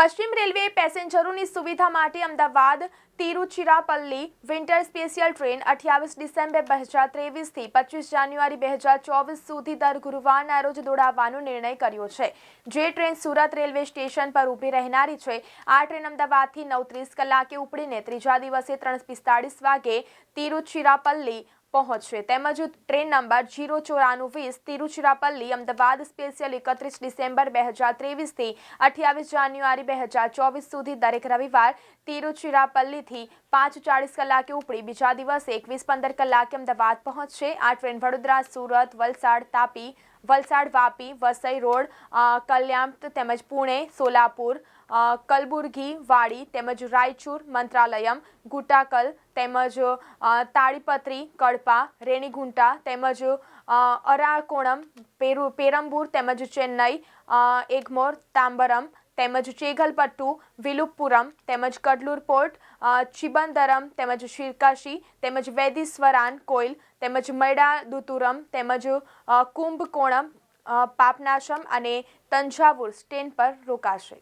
પશ્ચિમ રેલવે પેસેન્જરોની સુવિધા માટે Ahmedabad, Tiruchirappalli winter special train અઠ્યાવીસ ડિસેમ્બર બે હજાર ત્રેવીસથી પચીસ જાન્યુઆરી બે હજાર ચોવીસ સુધી દર ગુરુવારના રોજ દોડાવવાનો નિર્ણય કર્યો છે. જે ટ્રેન સુરત રેલવે સ્ટેશન પર ઊભી રહેનારી છે, આ ટ્રેન અમદાવાદથી નવ ત્રીસ કલાકે ઉપડીને ત્રીજા દિવસે ત્રણ પિસ્તાળીસ વાગે તિરુચિરાપલ્લી પહોંચશે. તેમજ ટ્રેન નંબર જીરો ચોરાણું વીસ તિરુચિરાપલ્લી અમદાવાદ સ્પેશિયલ એકત્રીસ ડિસેમ્બર બે હજાર ત્રેવીસથી અઠ્યાવીસ જાન્યુઆરી બે હજાર ચોવીસ સુધી દરેક રવિવાર તિરુચિરાપલ્લીથી પાંચ ચાળીસ કલાકે ઉપડી. બીજા દિવસે એકવીસ પંદર કલાકે અમદાવાદ પહોંચશે. આ ટ્રેન વડોદરા, સુરત, વલસાડ, તાપી વલસાડ, વાપી, વસઈ રોડ કલ્યાણ તેમજ પુણે, સોલાપુર કલબુર્ગી, વાડી તેમજ રાયચુર, મંત્રાલયમ, ગુટાકલ તેમજ તાળીપત્રી કડપા, રેણીગુંટા તેમજ અરાકોણમ, પેરુ પેરમ્બુર તેમજ ચેન્નઈ એગમોર, તાંબરમ તેમજ ચેગલપટ્ટુ વિલુપુરમ તેમજ કડલુર પોર્ટ ચિબંદરમ, તેમજ શિરકાશી, તેમજ વૈદિસ્વરાન કોઇલ તેમજ મૈડાદુતુરમ, તેમજ કુંભકોણમ પાપનાશમ અને તંજાવુર સ્ટેન પર રોકાશે.